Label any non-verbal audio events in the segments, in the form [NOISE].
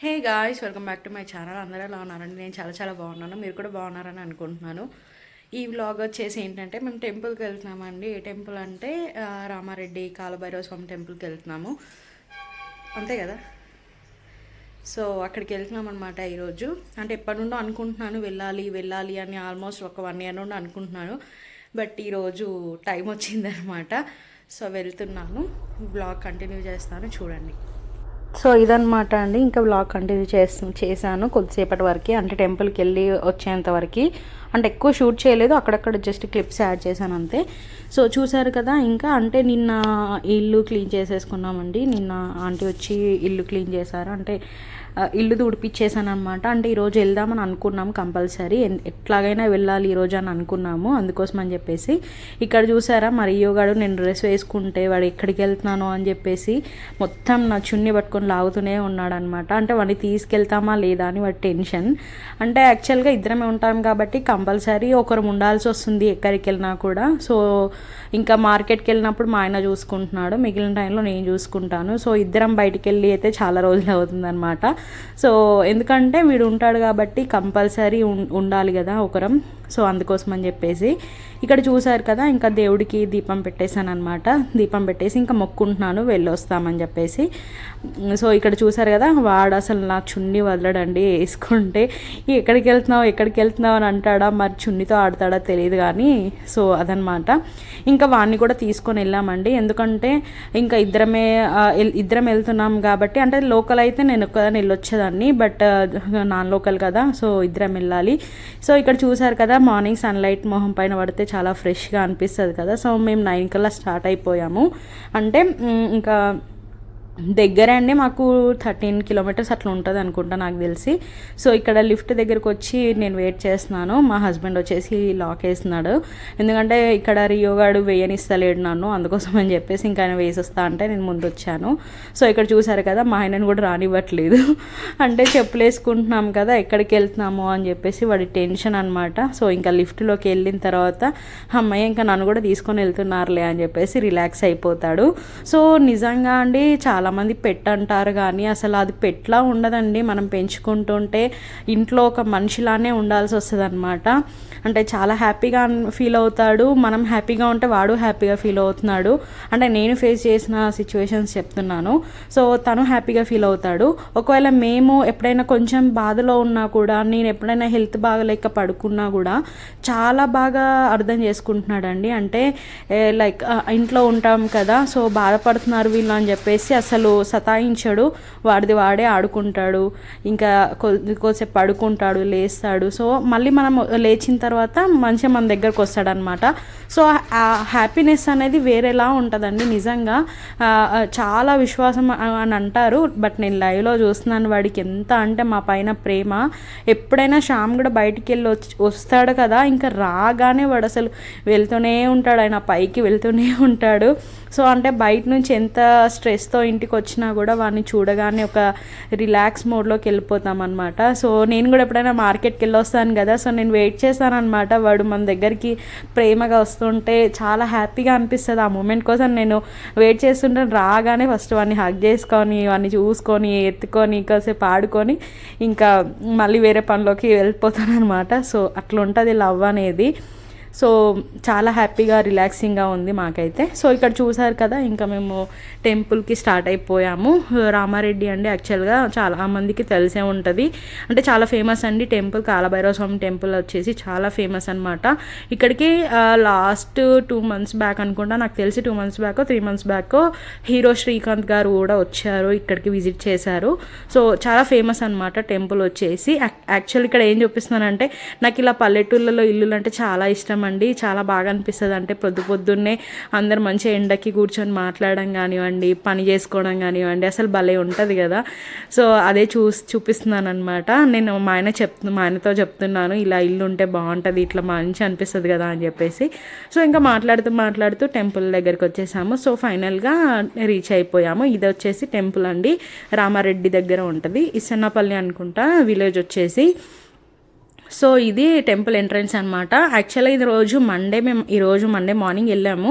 Hey guys welcome back to my channel. అందరూ ఎలా ఉన్నారండి? నేను చాలా చాలా బాగున్నాను. మీరు కూడా బాగున్నారని అనుకుంటున్నాను. ఈ వ్లాగ్ వచ్చేసి ఏంటంటే మేము టెంపుల్కి వెళ్తున్నామండి. ఏ టెంపుల్ అంటే రామారెడ్డి కాలభైరవ స్వామి టెంపుల్కి వెళ్తున్నాము. అంతే కదా? సో అక్కడికి వెళ్తున్నాం అనమాట ఈరోజు. అంటే ఎప్పటి నుండో అనుకుంటున్నాను వెళ్ళాలి వెళ్ళాలి అని ఆల్మోస్ట్ ఒక వన్ ఇయర్ నుండి అనుకుంటున్నాను. బట్ ఈరోజు టైం వచ్చిందనమాట సో వెళ్తున్నాను బ్లాగ్ కంటిన్యూ చేస్తాను. చూడండి. సో ఇదనమాట అండి. ఇంకా బ్లాగ్ కంటిన్యూ చేస్తూ చేశాను కొద్దిసేపటి వరకు. అంటే టెంపుల్కి వెళ్ళి వచ్చేంత వరకు. అంటే ఎక్కువ షూట్ చేయలేదు. అక్కడక్కడ జస్ట్ క్లిప్స్ యాడ్ చేశాను అంతే. సో చూసారు కదా ఇంకా అంటే నిన్న ఇల్లు క్లీన్ చేసేసుకున్నామండి. నిన్న ఆంటీ వచ్చి ఇల్లు క్లీన్ చేశారు. అంటే ఇల్లు తుడిపిచ్చేసాను అనమాట అంటే ఈరోజు వెళ్దామని అనుకున్నాము కంపల్సరీ. ఎట్లాగైనా వెళ్ళాలి ఈరోజు అని అనుకున్నాము. అందుకోసం అని చెప్పేసి. ఇక్కడ చూసారా మరి యోగాడు నేను డ్రెస్ వేసుకుంటే వాడు ఎక్కడికి వెళ్తున్నాను అని చెప్పేసి మొత్తం నా చున్ని పట్టుకొని లాగుతూనే ఉన్నాడనమాట. అంటే వాడిని తీసుకెళ్తామా లేదా అని వాడి టెన్షన్. అంటే యాక్చువల్గా ఇద్దరమే ఉంటాం కాబట్టి కంపల్సరీ ఒకరు ఉండాల్సి వస్తుంది ఎక్కడికి వెళ్ళినా కూడా. సో ఇంకా మార్కెట్కి వెళ్ళినప్పుడు మా ఆయన చూసుకుంటున్నాడు. మిగిలిన టైంలో నేను చూసుకుంటాను. సో ఇద్దరం బయటికి వెళ్ళి అయితే చాలా రోజులు అవుతుందన్నమాట సో ఎందుకంటే వీడు ఉంటాడు కాబట్టి కంపల్సరీ ఉండాలి కదా ఒకరం. సో అందుకోసం అని చెప్పేసి ఇక్కడ చూశారు కదా ఇంకా దేవుడికి దీపం పెట్టేశాను అనమాట దీపం పెట్టేసి ఇంకా మొక్కుంటున్నాను వెళ్ళొస్తామని చెప్పేసి. సో ఇక్కడ చూశారు కదా వాడు అసలు నా చున్నీ వదలడండి వేసుకుంటే ఎక్కడికి వెళ్తున్నావు ఎక్కడికి వెళ్తున్నావు అని అంటాడా మరి చున్నీతో ఆడతాడా తెలియదు కానీ సో అదనమాట ఇంకా వాడిని కూడా తీసుకొని వెళ్ళామండి. ఎందుకంటే ఇంకా ఇద్దరమే ఇద్దరం వెళ్తున్నాం కాబట్టి అంటే లోకల్ అయితే నేను ఒక్కదాన్ని వెళ్ళొచ్చేదాన్ని బట్ నాన్ లోకల్ కదా సో ఇద్దరం వెళ్ళాలి. సో ఇక్కడ చూశారు కదా మార్నింగ్ సన్లైట్ మొహం పైన పడితే చాలా ఫ్రెష్గా అనిపిస్తుంది కదా. సో మేము నైన్ కల్లా స్టార్ట్ అయిపోయాము. అంటే ఇంకా దగ్గర అండి మాకు థర్టీన్ కిలోమీటర్స్ అట్లా ఉంటుంది అనుకుంటా నాకు తెలిసి. సో ఇక్కడ లిఫ్ట్ దగ్గరకు వచ్చి నేను వెయిట్ చేస్తున్నాను. మా హస్బెండ్ వచ్చేసి లాక్ వేస్తున్నాడు. ఎందుకంటే ఇక్కడ రియోగాడు వేయనిస్తలేడు నన్ను అందుకోసం అని చెప్పేసి ఇంకా ఆయన వేసేస్తా అంటే నేను ముందు వచ్చాను సో ఇక్కడ చూసారు కదా మా ఆయనను కూడా రానివ్వట్లేదు. [LAUGHS] అంటే చెప్పులు వేసుకుంటున్నాం కదా ఎక్కడికి వెళ్తున్నాము అని చెప్పేసి వాడి టెన్షన్ అనమాట సో ఇంకా లిఫ్ట్లోకి వెళ్ళిన తర్వాత అమ్మాయి ఇంకా నన్ను కూడా తీసుకొని వెళ్తున్నారులే అని చెప్పేసి రిలాక్స్ అయిపోతాడు. సో నిజంగా అండి చాలా చాలామంది పెట్ అంటారు కానీ అసలు అది పెట్లా ఉండదండి. మనం పెంచుకుంటుంటే ఇంట్లో ఒక మనిషిలానే ఉండాల్సి వస్తుంది అనమాట అంటే చాలా హ్యాపీగా ఫీల్ అవుతాడు. మనం హ్యాపీగా ఉంటే వాడు హ్యాపీగా ఫీల్ అవుతున్నాడు. అంటే నేను ఫేస్ చేసిన సిచ్యువేషన్స్ చెప్తున్నాను. సో తను హ్యాపీగా ఫీల్ అవుతాడు. ఒకవేళ మేము ఎప్పుడైనా కొంచెం బాధలో ఉన్నా కూడా నేను ఎప్పుడైనా హెల్త్ బాగలేక పడుకున్నా కూడా చాలా బాగా అర్థం చేసుకుంటున్నాడండి. అంటే లైక్ ఇంట్లో ఉంటాం కదా సో బాధపడుతున్నారు వీళ్ళు అని చెప్పేసి అసలు సతాయించడు. వాడిది వాడే ఆడుకుంటాడు. ఇంకా కొద్ది కొద్దిసేపు పడుకుంటాడు లేస్తాడు. సో మళ్ళీ మనం లేచిన తర్వాత మంచిగా మన దగ్గరకు వస్తాడనమాట సో ఆ హ్యాపీనెస్ అనేది వేరేలా ఉంటుందండి నిజంగా. చాలా విశ్వాసం అని అంటారు. బట్ నేను లైవ్లో చూస్తున్నాను వాడికి ఎంత అంటే మా పైన ప్రేమ. ఎప్పుడైనా శ్యామ్ కూడా బయటికి వెళ్ళి వచ్చి వస్తాడు కదా. ఇంకా రాగానే వాడు అసలు వెళ్తూనే ఉంటాడు. ఆయన పైకి వెళ్తూనే ఉంటాడు. సో అంటే బయట నుంచి ఎంత స్ట్రెస్తో ఇంటికి వచ్చినా కూడా వాడిని చూడగానే ఒక రిలాక్స్ మోడ్లోకి వెళ్ళిపోతాం అనమాట సో నేను కూడా ఎప్పుడైనా మార్కెట్కి వెళ్ళి వస్తాను కదా సో నేను వెయిట్ చేస్తానమాట వాడు మన దగ్గరికి ప్రేమగా వస్తుంటే చాలా హ్యాపీగా అనిపిస్తుంది. ఆ మూమెంట్ కోసం నేను వెయిట్ చేస్తుంటే రాగానే ఫస్ట్ వాడిని హగ్ చేసుకొని వాడిని చూసుకొని ఎత్తుకొని కాసేపు ఆడుకొని ఇంకా మళ్ళీ వేరే పనిలోకి వెళ్ళిపోతాను అనమాట సో అట్లా ఉంటుంది లవ్ అనేది. సో చాలా హ్యాపీగా రిలాక్సింగ్గా ఉంది మాకైతే. సో ఇక్కడ చూసారు కదా ఇంకా మేము టెంపుల్కి స్టార్ట్ అయిపోయాము. రామారెడ్డి అండి యాక్చువల్గా చాలా మందికి తెలిసే ఉంటుంది. అంటే చాలా ఫేమస్ అండి టెంపుల్ కాలభైరవ స్వామి టెంపుల్ వచ్చేసి చాలా ఫేమస్ అనమాట ఇక్కడికి లాస్ట్ టూ మంత్స్ బ్యాక్ అనుకుంటా నాకు తెలిసి two months back three months back hero Srikanth garu కూడా వచ్చారు ఇక్కడికి విజిట్ చేశారు. సో చాలా ఫేమస్ అనమాట టెంపుల్ వచ్చేసి. యాక్చువల్ ఇక్కడ ఏం చూపిస్తున్నానంటే నాకు ఇలా పల్లెటూళ్ళలో ఇల్లులు అంటే చాలా ఇష్టం అండి చాలా బాగా అనిపిస్తుంది. అంటే పొద్దు పొద్దున్నే అందరు మంచిగా ఎండకి కూర్చొని మాట్లాడడం కానివ్వండి పని చేసుకోవడం కానివ్వండి అసలు భలే ఉంటుంది కదా. సో అదే చూసి చూపిస్తున్నాను అనమాట నేను మా ఆయన చెప్తు మా ఆయనతో చెప్తున్నాను ఇలా ఇల్లు ఉంటే బాగుంటుంది ఇట్లా మంచి అనిపిస్తుంది కదా అని చెప్పేసి. సో ఇంకా మాట్లాడుతూ మాట్లాడుతూ టెంపుల్ దగ్గరికి వచ్చేసాము. సో ఫైనల్గా రీచ్ అయిపోయాము. ఇది వచ్చేసి టెంపుల్ అండి. రామారెడ్డి దగ్గర ఉంటుంది. ఇసన్నపల్లి అనుకుంటా విలేజ్ వచ్చేసి. సో ఇది టెంపుల్ ఎంట్రన్స్ అనమాట యాక్చువల్గా ఇది రోజు మండే మేము ఈరోజు మండే మార్నింగ్ వెళ్ళాము.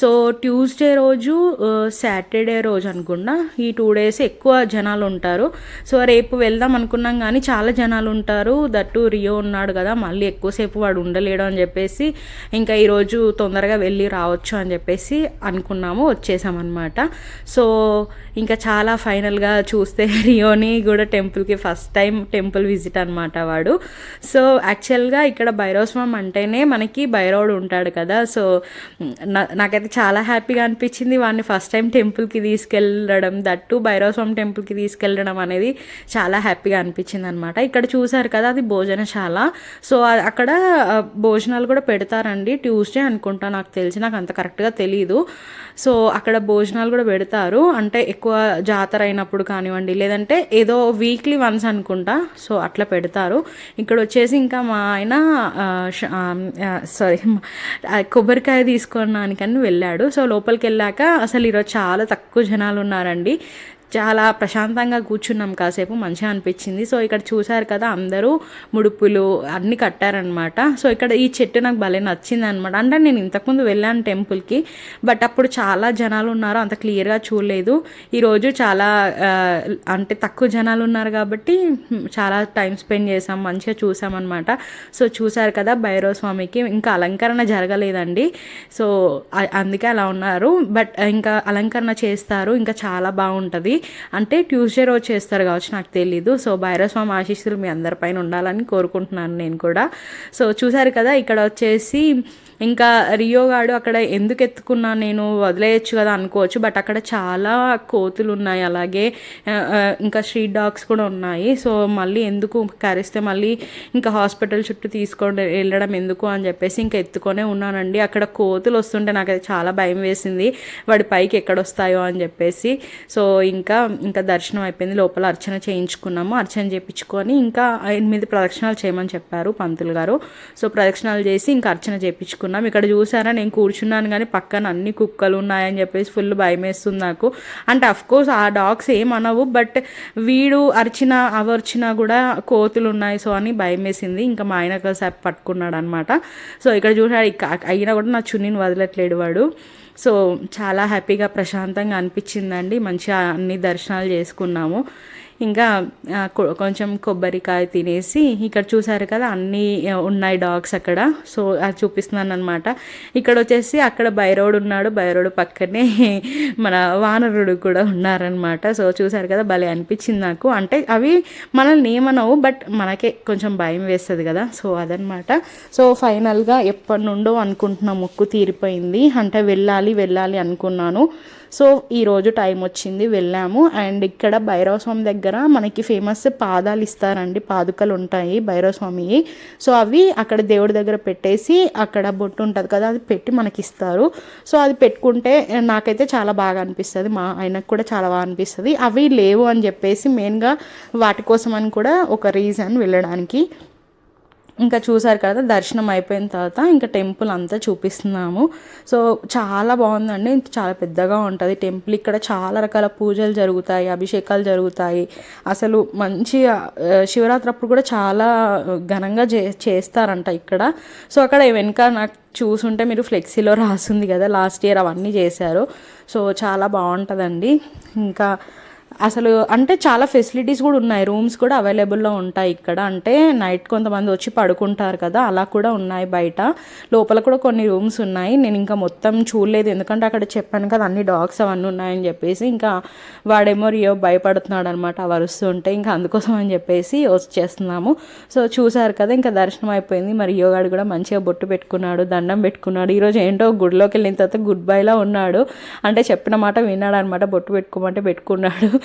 సో ట్యూస్డే రోజు సాటర్డే రోజు అనుకున్నా ఈ టూ డేస్ ఎక్కువ జనాలు ఉంటారు. సో రేపు వెళ్దాం అనుకున్నాం కానీ చాలా జనాలు ఉంటారు. దట్టు రియో ఉన్నాడు కదా మళ్ళీ ఎక్కువసేపు వాడు ఉండలేడు అని చెప్పేసి ఇంకా ఈరోజు తొందరగా వెళ్ళి రావచ్చు అని చెప్పేసి అనుకున్నాము వచ్చేసామన్నమాట సో ఇంకా చాలా ఫైనల్గా చూస్తే [LAUGHS] రియోని కూడా టెంపుల్కి ఫస్ట్ టైం టెంపుల్ విజిట్ అనమాట వాడు. సో యాక్చువల్గా ఇక్కడ భైరవస్వామి అంటేనే మనకి భైరవుడు ఉంటాడు కదా. సో నా నాకైతే చాలా హ్యాపీగా అనిపించింది వాడిని ఫస్ట్ టైం టెంపుల్కి తీసుకెళ్ళడం దట్టు భైరవస్వామి టెంపుల్కి తీసుకెళ్ళడం అనేది చాలా హ్యాపీగా అనిపించింది అనమాట ఇక్కడ చూసారు కదా అది భోజనశాల. సో అక్కడ భోజనాలు కూడా పెడతారండి. ట్యూస్డే అనుకుంటా నాకు తెలిసి నాకు అంత కరెక్ట్గా తెలియదు సో అక్కడ భోజనాలు కూడా పెడతారు. అంటే ఎక్కువ జాతర అయినప్పుడు కానివ్వండి లేదంటే ఏదో వీక్లీ వన్స్ అనుకుంటా. సో అట్లా పెడతారు. ఇక్కడ వచ్చేసి ఇంకా మా ఆయన సారీ కొబ్బరికాయ తీసుకున్నానికని వెళ్ళాడు. సో లోపలికి వెళ్ళాక అసలు ఈరోజు చాలా తక్కువ జనాలు ఉన్నారండి. చాలా ప్రశాంతంగా కూర్చున్నాం కాసేపు మంచిగా అనిపించింది. సో ఇక్కడ చూశారు కదా అందరూ ముడుపులు అన్నీ కట్టారనమాట సో ఇక్కడ ఈ చెట్టు నాకు భలే నచ్చింది అనమాట అంటే నేను ఇంతకుముందు వెళ్ళాను టెంపుల్కి బట్ అప్పుడు చాలా జనాలు ఉన్నారు. అంత క్లియర్గా చూడలేదు. ఈరోజు చాలా అంటే తక్కువ జనాలు ఉన్నారు కాబట్టి చాలా టైం స్పెండ్ చేసాం మంచిగా చూసామన్నమాట సో చూశారు కదా భైరవ స్వామికి. ఇంకా అలంకరణ జరగలేదండి. సో అందుకే అలా ఉన్నారు. బట్ ఇంకా అలంకరణ చేస్తారు. ఇంకా చాలా బాగుంటుంది. అంటే ట్యూస్డే రోజు చేస్తారు కావచ్చు నాకు తెలీదు. సో భైరస్వామి ఆశీస్సులు మీ అందరిపైన ఉండాలని కోరుకుంటున్నాను నేను కూడా. సో చూసారు కదా ఇక్కడ వచ్చేసి ఇంకా రియో గాడు అక్కడ ఎందుకు ఎత్తుకున్నా నేను వదిలేయచ్చు కదా అనుకోవచ్చు బట్ అక్కడ చాలా కోతులు ఉన్నాయి. అలాగే ఇంకా స్ట్రీట్ డాగ్స్ కూడా ఉన్నాయి. సో మళ్ళీ ఎందుకు కరిస్తే మళ్ళీ ఇంకా హాస్పిటల్ చుట్టూ తీసుకొని వెళ్ళడం ఎందుకు అని చెప్పేసి ఇంకా ఎత్తుకొనే ఉన్నానండి. అక్కడ కోతులు వస్తుంటే నాకు అది చాలా భయం వేసింది. వాడి పైకి ఎక్కడొస్తాయో అని చెప్పేసి. సో ఇంకా ఇంకా దర్శనం అయిపోయింది. లోపల అర్చన చేయించుకున్నాము. అర్చన చేయించుకొని ఇంకా ఎనిమిది ప్రదక్షిణాలు చేయమని చెప్పారు పంతులు గారు. సో ప్రదక్షిణాలు చేసి ఇంకా అర్చన అనుకున్నాం ఇక్కడ చూసారా నేను కూర్చున్నాను కానీ పక్కన అన్ని కుక్కలు ఉన్నాయని చెప్పేసి ఫుల్ భయం వేస్తుంది నాకు. అంటే అఫ్ కోర్స్ ఆ డాగ్స్ ఏమనవు బట్ వీడు అరిచిన అవర్చిన కూడా కోతులు ఉన్నాయి. సో అని భయం వేసింది ఇంకా మా ఆయన ఒకసారి పట్టుకున్నాడు అనమాట సో ఇక్కడ చూసాడు అయినా కూడా నా చున్నీని వదలట్లేడు వాడు. సో చాలా హ్యాపీగా ప్రశాంతంగా అనిపించిందండి. మంచిగా అన్ని దర్శనాలు చేసుకున్నాము. ఇంకా కొంచెం కొబ్బరికాయ తినేసి ఇక్కడ చూసారు కదా అన్నీ ఉన్నాయి డాగ్స్ అక్కడ. సో అది చూపిస్తున్నాను అనమాట ఇక్కడ వచ్చేసి అక్కడ బైరోడ్ ఉన్నాడు. బైరోడ్ పక్కనే [LAUGHS] మన వానరుడు కూడా ఉన్నారనమాట సో చూసారు కదా భలే అనిపించింది నాకు. అంటే అవి మనల్ని ఏమనవు బట్ మనకే కొంచెం భయం వేస్తుంది కదా. సో అదనమాట సో ఫైనల్గా ఎప్పటి నుండో అనుకుంటున్న మొక్కు తీరిపోయింది. అంటే వెళ్ళాలి వెళ్ళాలి అనుకున్నాను. సో ఈరోజు టైం వచ్చింది వెళ్ళాము. అండ్ ఇక్కడ భైరవ స్వామి దగ్గర మనకి ఫేమస్ పాదాలు ఇస్తారండి. పాదుకలు ఉంటాయి భైరవ స్వామి సో అవి అక్కడ దేవుడి దగ్గర పెట్టేసి అక్కడ బొట్టు ఉంటుంది కదా అది పెట్టి మనకి ఇస్తారు సో అది పెట్టుకుంటే నాకైతే చాలా బాగా అనిపిస్తుంది. మా ఆయనకు కూడా చాలా బాగా అనిపిస్తుంది. అవి లేవు అని చెప్పేసి మెయిన్గా వాటి కోసం అని కూడా ఒక రీజన్ వెళ్ళడానికి. ఇంకా చూసారు కదా దర్శనం అయిపోయిన తర్వాత ఇంకా టెంపుల్ అంతా చూపిస్తున్నాము. సో చాలా బాగుందండి. చాలా పెద్దగా ఉంటుంది టెంపుల్. ఇక్కడ చాలా రకాల పూజలు జరుగుతాయి అభిషేకాలు జరుగుతాయి. అసలు మంచి శివరాత్రి అప్పుడు కూడా చాలా ఘనంగా చే చేస్తారంట ఇక్కడ. సో అక్కడ వెనక నాకు చూసుంటే మీరు ఫ్లెక్సీలో [LAUGHS] రాసింది కదా లాస్ట్ ఇయర్ అవన్నీ చేశారు. సో చాలా బాగుంటుందండి. ఇంకా అసలు అంటే చాలా ఫెసిలిటీస్ కూడా ఉన్నాయి. రూమ్స్ కూడా అవైలబుల్లో ఉంటాయి ఇక్కడ. అంటే నైట్ కొంతమంది వచ్చి పడుకుంటారు కదా అలా కూడా ఉన్నాయి బయట. లోపల కూడా కొన్ని రూమ్స్ ఉన్నాయి. నేను ఇంకా మొత్తం చూడలేదు. ఎందుకంటే అక్కడ చెప్పాను కదా అన్ని డాగ్స్ అవన్నీ ఉన్నాయని చెప్పేసి ఇంకా వాడేమో రియో భయపడుతున్నాడు అనమాట అవి ఇంకా అందుకోసం అని చెప్పేసి వచ్చేస్తున్నాము. సో చూసారు కదా ఇంకా దర్శనం అయిపోయింది. మరి రియోగాడు కూడా మంచిగా బొట్టు పెట్టుకున్నాడు దండం పెట్టుకున్నాడు. ఈరోజు ఏంటో గుడిలోకి వెళ్ళిన తర్వాత గుడ్ బైలా ఉన్నాడు. అంటే చెప్పిన మాట విన్నాడు అనమాట బొట్టు పెట్టుకోమంటే పెట్టుకున్నాడు.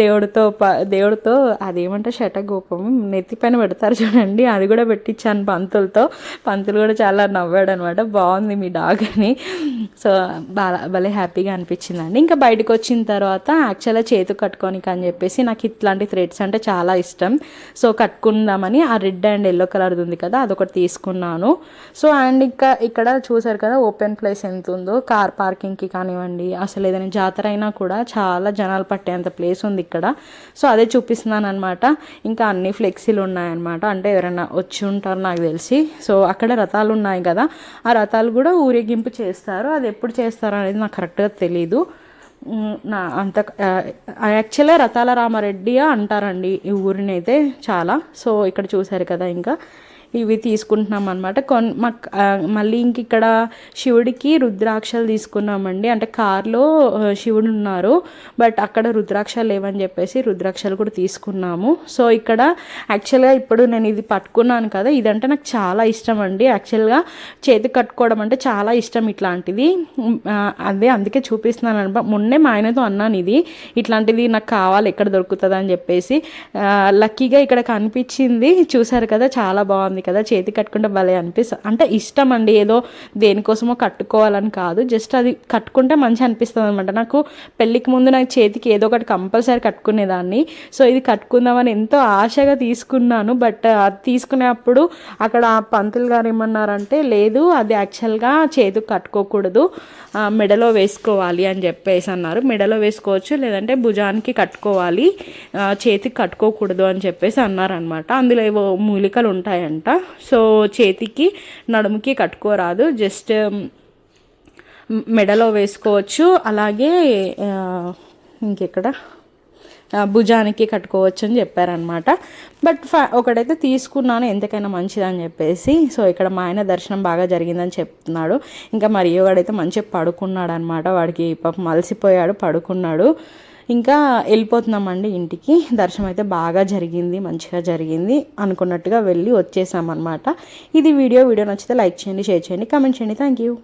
దేవుడితో ప దేవుడితో అదేమంటే శటగోపం నెత్తి పైన పెడతారు చూడండి అది కూడా పెట్టించాను పంతులతో. పంతులు కూడా చాలా నవ్వాడు అనమాట బాగుంది మీ డాగ్ అని. సో బాగా భలే హ్యాపీగా అనిపించిందండి. ఇంకా బయటకు వచ్చిన తర్వాత యాక్చువల్గా చేతు కట్టుకోనికి అని చెప్పేసి నాకు ఇట్లాంటి థ్రెడ్స్ అంటే చాలా ఇష్టం. సో కట్టుకుందామని ఆ రెడ్ అండ్ ఎల్లో కలర్ది ఉంది కదా అదొకటి తీసుకున్నాను. సో అండ్ ఇంకా ఇక్కడ చూసారు కదా ఓపెన్ ప్లేస్ ఎంత ఉందో కార్ పార్కింగ్కి కానివ్వండి అసలు ఏదైనా జాతర అయినా కూడా చాలా జనాలు పట్టేంత ప్లేస్ ఉంది ఇక్కడ. సో అదే చూపిస్తున్నాను అనమాట ఇంకా అన్ని ఫ్లెక్సీలు ఉన్నాయన్నమాట. అంటే ఎవరైనా వచ్చి ఉంటారు నాకు తెలిసి. సో అక్కడ రథాలు ఉన్నాయి కదా. ఆ రథాలు కూడా ఊరేగింపు చేస్తారు. అది ఎప్పుడు చేస్తారు అనేది నాకు కరెక్ట్గా తెలీదు. నా అంత యాక్చువల్గా రథాల రామారెడ్డి అంటారండి ఈ ఊరిని అయితే చాలా. సో ఇక్కడ చూశారు కదా ఇంకా. ఇవి తీసుకుంటున్నాం అనమాట కొన్ మాకు మళ్ళీ ఇంక ఇక్కడ శివుడికి రుద్రాక్షలు తీసుకున్నామండి. అంటే కారులో శివుడు ఉన్నారు. బట్ అక్కడ రుద్రాక్షలు లేవని చెప్పేసి రుద్రాక్షలు కూడా తీసుకున్నాము. సో ఇక్కడ యాక్చువల్గా ఇప్పుడు నేను ఇది పట్టుకున్నాను కదా ఇదంటే నాకు చాలా ఇష్టం అండి. యాక్చువల్గా చేతికి కట్టుకోవడం అంటే చాలా ఇష్టం ఇట్లాంటిది. అదే అందుకే చూపిస్తున్నాను అనమాట. మొన్నే మా ఆయనతో అన్నాను ఇది. ఇట్లాంటిది నాకు కావాలి ఎక్కడ దొరుకుతుంది అని చెప్పేసి లక్కీగా ఇక్కడ కనిపించింది. చూసారు కదా చాలా బాగుంది. కదా చేతి కట్టుకుంటే భలే అనిపిస్తుంది అంటే ఇష్టం అండి ఏదో దేనికోసమో కట్టుకోవాలని కాదు జస్ట్ అది కట్టుకుంటే మంచి అనిపిస్తుంది అనమాట నాకు పెళ్ళికి ముందు నాకు చేతికి ఏదో ఒకటి కంపల్సరీ కట్టుకునేదాన్ని. సో ఇది కట్టుకుందామని ఎంతో ఆశగా తీసుకున్నాను బట్ అది తీసుకునేప్పుడు అక్కడ పంతులు గారు ఏమన్నారంటే లేదు అది యాక్చువల్గా చేతికి కట్టుకోకూడదు మెడలో వేసుకోవాలి అని చెప్పేసి అన్నారు. మెడలో వేసుకోవచ్చు లేదంటే భుజానికి కట్టుకోవాలి చేతికి కట్టుకోకూడదు అని చెప్పేసి అన్నారనమాట అందులో ఏవో మూలికలు ఉంటాయంట. సో చేతికి నడుముకి కట్టుకోరాదు. జస్ట్ మెడలో వేసుకోవచ్చు. అలాగే ఇంకెక్కడ? భుజానికి కట్టుకోవచ్చు అని చెప్పారనమాట బట్ ఫ ఒకడైతే తీసుకున్నాను ఎంతకైనా మంచిదని చెప్పేసి. సో ఇక్కడ మా ఆయన దర్శనం బాగా జరిగిందని చెప్తున్నాడు. ఇంకా మరియు వాడైతే మంచిగా పడుకున్నాడు అనమాట వాడికి పాపం మలసిపోయాడు పడుకున్నాడు. ఇంకా వెళ్ళిపోతున్నామండి ఇంటికి. దర్శనం అయితే బాగా జరిగింది మంచిగా జరిగింది అనుకున్నట్టుగా వెళ్ళి వచ్చేసామన్నమాట. ఇది వీడియో వీడియో నచ్చితే లైక్ చేయండి షేర్ చేయండి కామెంట్ చేయండి. Thank you